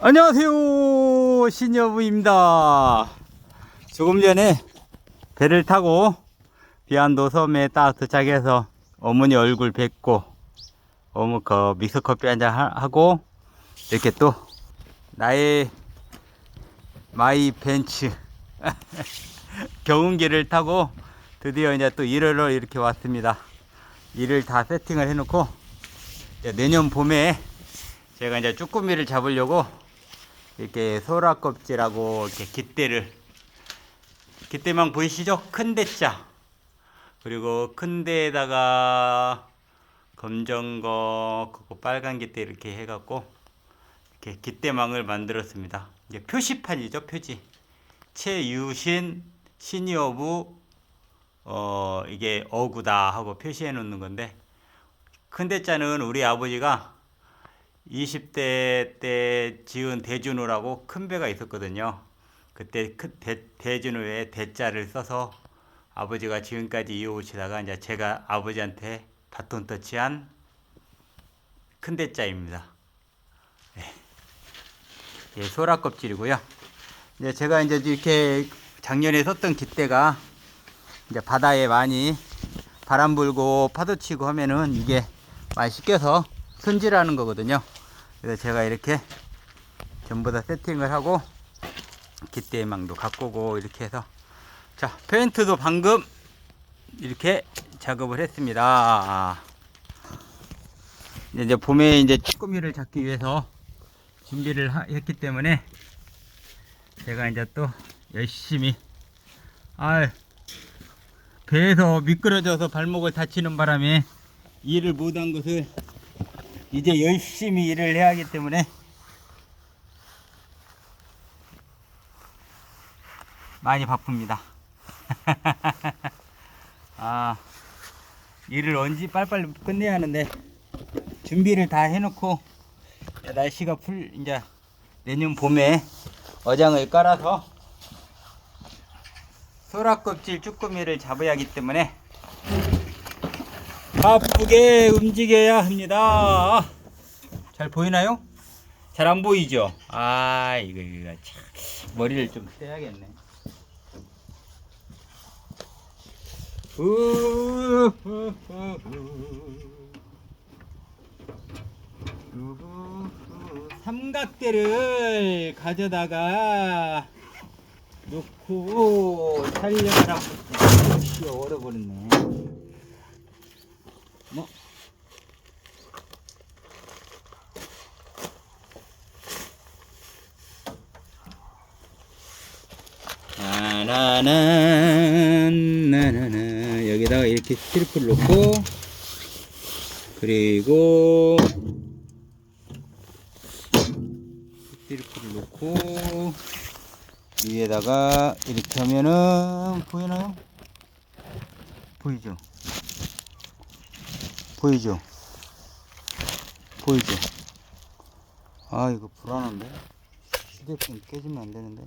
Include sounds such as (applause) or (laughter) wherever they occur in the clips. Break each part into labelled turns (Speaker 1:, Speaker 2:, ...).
Speaker 1: 안녕하세요 신여부입니다. 조금 전에 배를 타고 비안도 섬에 딱 도착해서 어머니 얼굴 뵙고 어머 그 믹스커피 한잔 하고 이렇게 또 나의 마이 벤츠 (laughs) 경운기를 타고 드디어 이제 또 일하러 이렇게 왔습니다. 일을 다 세팅을 해놓고 내년 봄에 제가 이제 쭈꾸미를 잡으려고 이렇게 소라 껍질하고 이렇게 깃대를 깃대망 보이시죠? 큰 대자 그리고 큰 데에다가 검정 거 그리고 빨간 깃대 이렇게 해갖고 이렇게 깃대망을 만들었습니다. 이제 표시판이죠 표지 최유신 시니어부 어 이게 어구다 하고 표시해 놓는 건데 큰 대자는 우리 아버지가 20대 때 지은 대준호라고 큰 배가 있었거든요. 그때 큰 대, 대준호에 대자를 써서 아버지가 지금까지 이어오시다가 이제 제가 아버지한테 바톤 터치한 큰 대자입니다. 네. 예, 소라 껍질이고요. 이제 제가 이제 이렇게 작년에 썼던 깃대가 이제 바다에 많이 바람 불고 파도 치고 하면은 이게 많이 씻겨서 손질하는 거거든요. 그래서 제가 이렇게 전부 다 세팅을 하고 깃대망도 갖고 오고 이렇게 해서 자 페인트도 방금 이렇게 작업을 했습니다. 이제 봄에 이제 쭈꾸미를 잡기 위해서 준비를 하- 했기 때문에 제가 이제 또 열심히 아 배에서 미끄러져서 발목을 다치는 바람에 일을 못한 것을 이제 열심히 일을 해야 하기 때문에 많이 바쁩니다. (laughs) 아, 일을 언제 빨리빨리 끝내야 하는데 준비를 다 해놓고 날씨가 풀 이제 내년 봄에 어장을 깔아서 소라껍질 쭈꾸미를 잡아야 하기 때문에 바쁘게 움직여야 합니다. 잘 보이나요? 잘 안 보이죠? 아, 이거, 이거, 참. 머리를 좀 떼야겠네. 삼각대를 가져다가 놓고 살려라고 역시 얼어버렸네. 뭐? 나나난 나나나 여기다가 이렇게 스티로폼 놓고 그리고 스티로폼을 놓고 위에다가 이렇게 하면은 보이나요? 보이죠? 보이죠? 보이죠? 아 이거 불안한데? 휴대폰 깨지면 안 되는데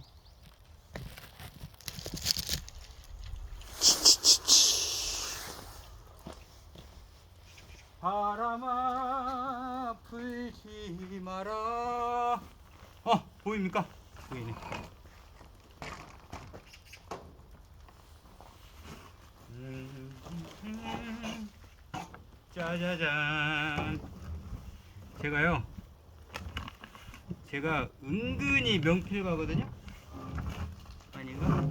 Speaker 1: 바람아 불지 마라 어 보입니까? 보이네 음, 짜자잔. 제가요 제가 은근히 명필 가거든요? 아닌가?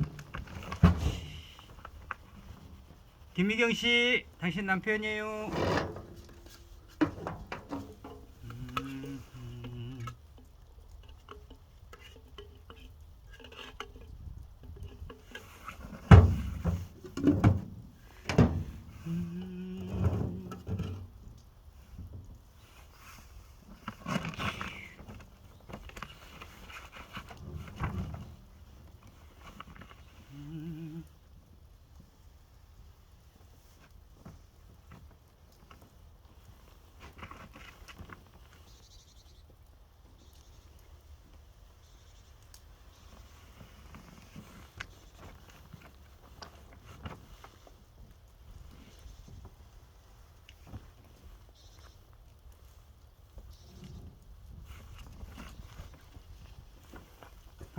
Speaker 1: 김미경 씨 당신 남편이에요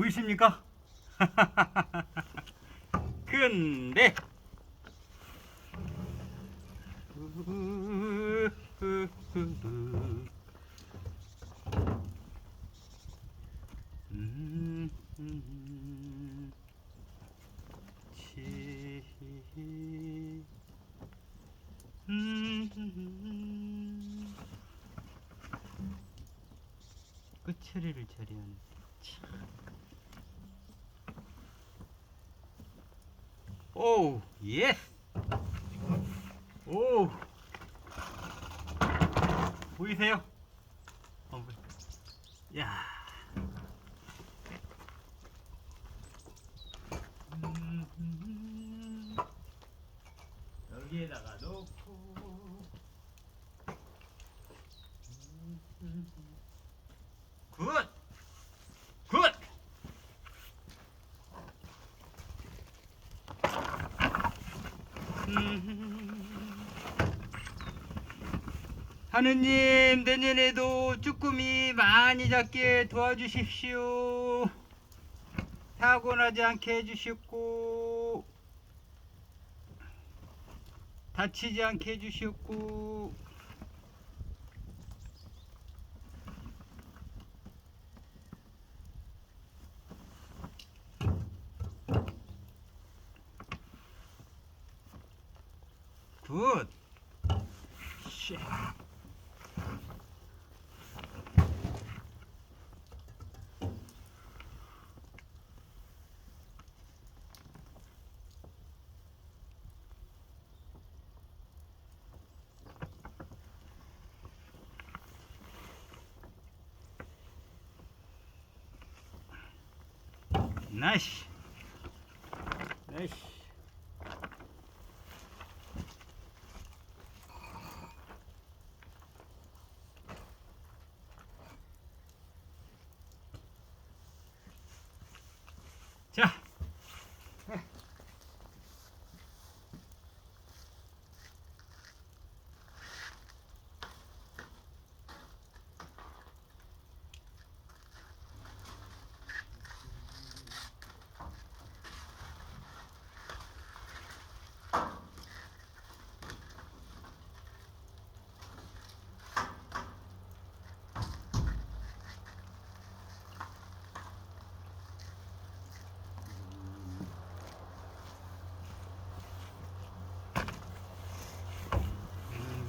Speaker 1: 보이십니까? (laughs) 근데. 끝처리를 처리하는 오 예스 오 보이세요? 어, 보- 야 음, 음, 여기에다가 놓고 음, 음, 음. 굿! 굿! 음. 하느님 내년에도 쭈꾸미 많이 잡게 도와주십시오. 사고 나지 않게 해주셨고 다치지 않게 해주셨고 굿. 쉣. 나이스. 나이스. 자.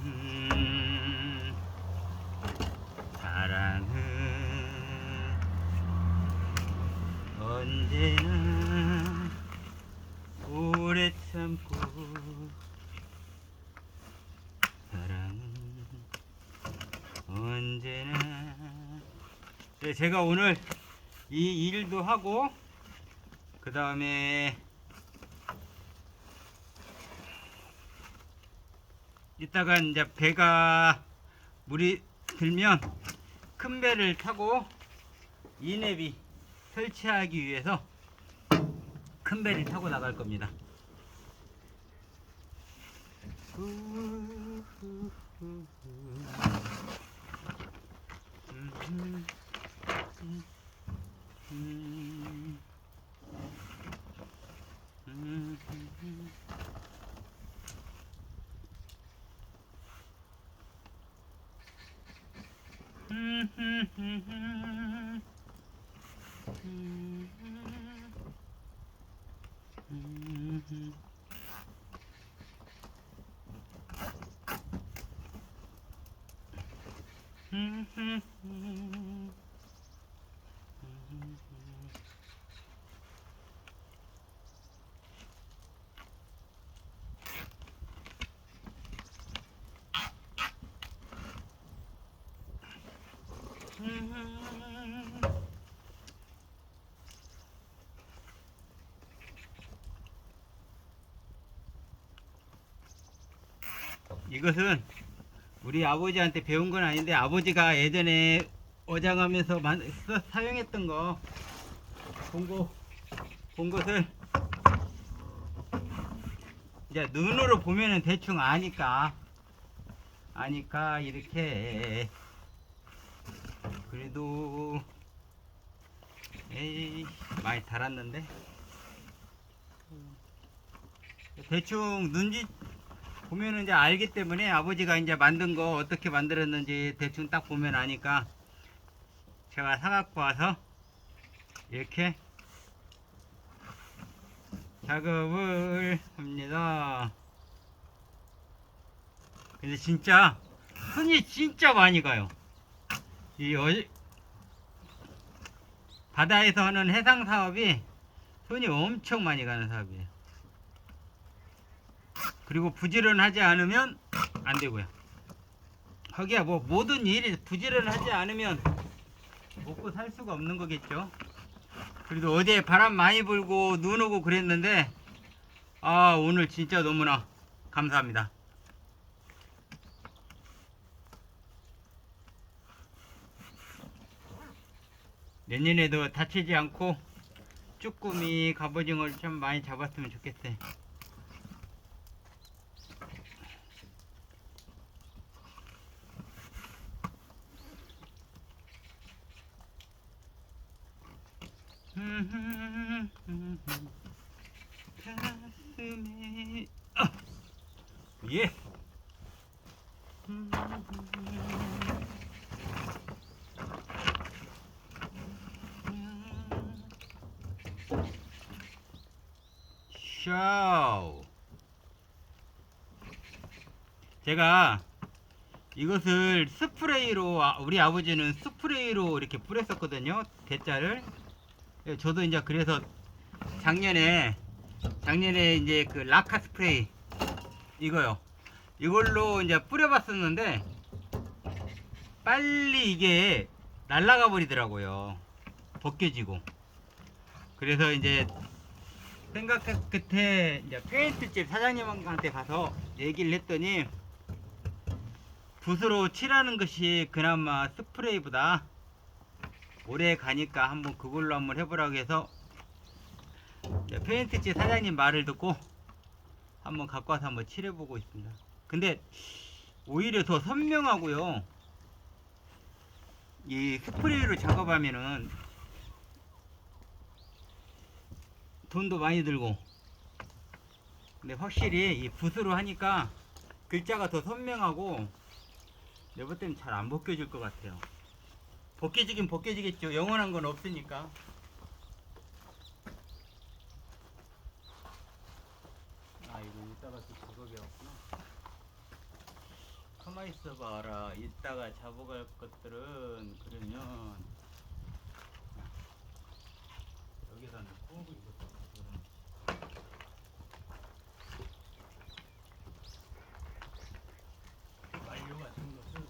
Speaker 1: 음, 사랑은 언제나 오래 참고 사랑은 언제나 네, 제가 오늘 이 일도 하고 그 다음에 이따가 이제 배가 물이 들면 큰 배를 타고 이내비 설치하기 위해서 큰 배를 타고 나갈 겁니다. Mm-hmm. 이것은 우리 아버지한테 배운 건 아닌데 아버지가 예전에 어장하면서 만, 써- 사용했던 거. 본 거, 본 것을 이제 눈으로 보면은 대충 아니까 아니까 이렇게. 그래도 에이 많이 달았는데. 대충 눈짓 보면은 이제 알기 때문에 아버지가 이제 만든 거 어떻게 만들었는지 대충 딱 보면 아니까 제가 사갖고 와서 이렇게 작업을 합니다. 근데 진짜 손이 진짜 많이 가요. 이 어, 바다에서 하는 해상 사업이 손이 엄청 많이 가는 사업이에요. 그리고 부지런하지 않으면 안 되고요. 거기야 뭐 모든 일이 부지런하지 않으면 먹고 살 수가 없는 거겠죠. 그래도 어제 바람 많이 불고 눈 오고 그랬는데 아 오늘 진짜 너무나 감사합니다. 내년에도 다치지 않고 쭈꾸미 갑오징어를 좀 많이 잡았으면 좋겠어요. 가슴에 아! 예. 샤오. 제가 이것을 스프레이로 아, 우리 아버지는 스프레이로 이렇게 뿌렸었거든요 대자를. 예, 저도 이제 그래서 작년에 작년에 이제 그 라카 스프레이 이거요. 이걸로 이제 뿌려봤었는데 빨리 이게 날아가 버리더라고요. 벗겨지고. 그래서 이제 생각 끝에 이제 페인트집 사장님한테 가서 얘기를 했더니 붓으로 칠하는 것이 그나마 스프레이보다 오래 가니까 한번 그걸로 한번 해보라고 해서 페인트집 사장님 말을 듣고 한번 갖고 와서 한번 칠해보고 있습니다. 근데 오히려 더 선명하고요. 이 스프레이로 작업하면은 돈도 많이 들고. 근데 확실히 이 붓으로 하니까 글자가 더 선명하고 내가 볼 때는 잘 안 벗겨질 것 같아요. 벗겨지긴 벗겨지겠죠. 영원한 건 없으니까. 아 이거 이따가 또 작업이 없구나. 가만히 있어봐라. 이따가 잡아갈 것들은 그러면. 여기다 넣고 완료 같은 것을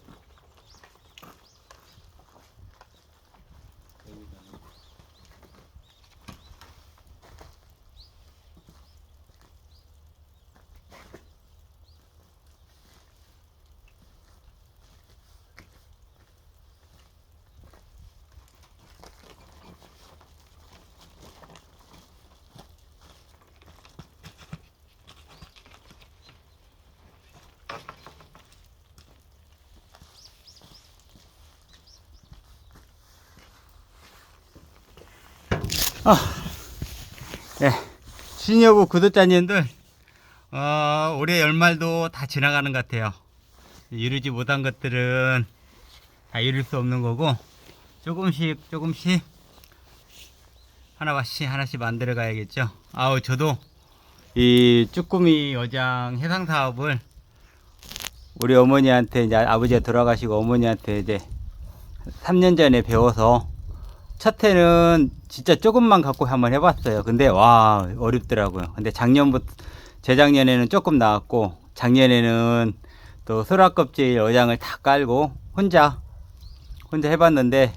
Speaker 1: 여기다 넣고 아, 예, 신여부 구독자님들, 어, 올해 연말도 다 지나가는 것 같아요. 이루지 못한 것들은 다 이룰 수 없는 거고, 조금씩 조금씩 하나씩 하나씩 만들어 가야겠죠. 아우, 저도 이 쭈꾸미 여장 해상 사업을 우리 어머니한테 이제 아버지가 돌아가시고 어머니한테 이제 3년 전에 배워서 첫 해는 진짜 조금만 갖고 한번 해봤어요. 근데 와 어렵더라고요. 근데 작년부터 재작년에는 조금 나왔고 작년에는 또 소라 껍질 어장을 다 깔고 혼자 혼자 해봤는데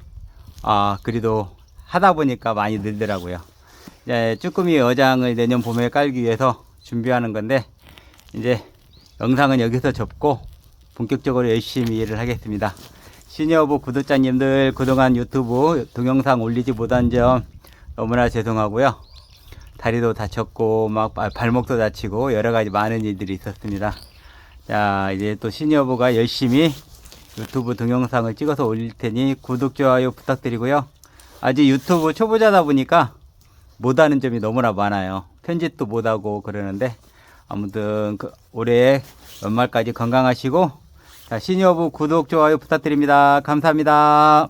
Speaker 1: 아 그래도 하다 보니까 많이 늘더라고요. 이제 쭈꾸미 어장을 내년 봄에 깔기 위해서 준비하는 건데 이제 영상은 여기서 접고 본격적으로 열심히 일을 하겠습니다. 시니어부 구독자님들 그동안 유튜브 동영상 올리지 못한 점 너무나 죄송하고요. 다리도 다쳤고 막 발- 발목도 다치고 여러 가지 많은 일들이 있었습니다. 자 이제 또 시니어부가 열심히 유튜브 동영상을 찍어서 올릴 테니 구독 좋아요 부탁드리고요. 아직 유튜브 초보자다 보니까 못하는 점이 너무나 많아요. 편집도 못하고 그러는데 아무튼 그 올해 연말까지 건강하시고 자, 시니어부 구독 좋아요 부탁드립니다. 감사합니다.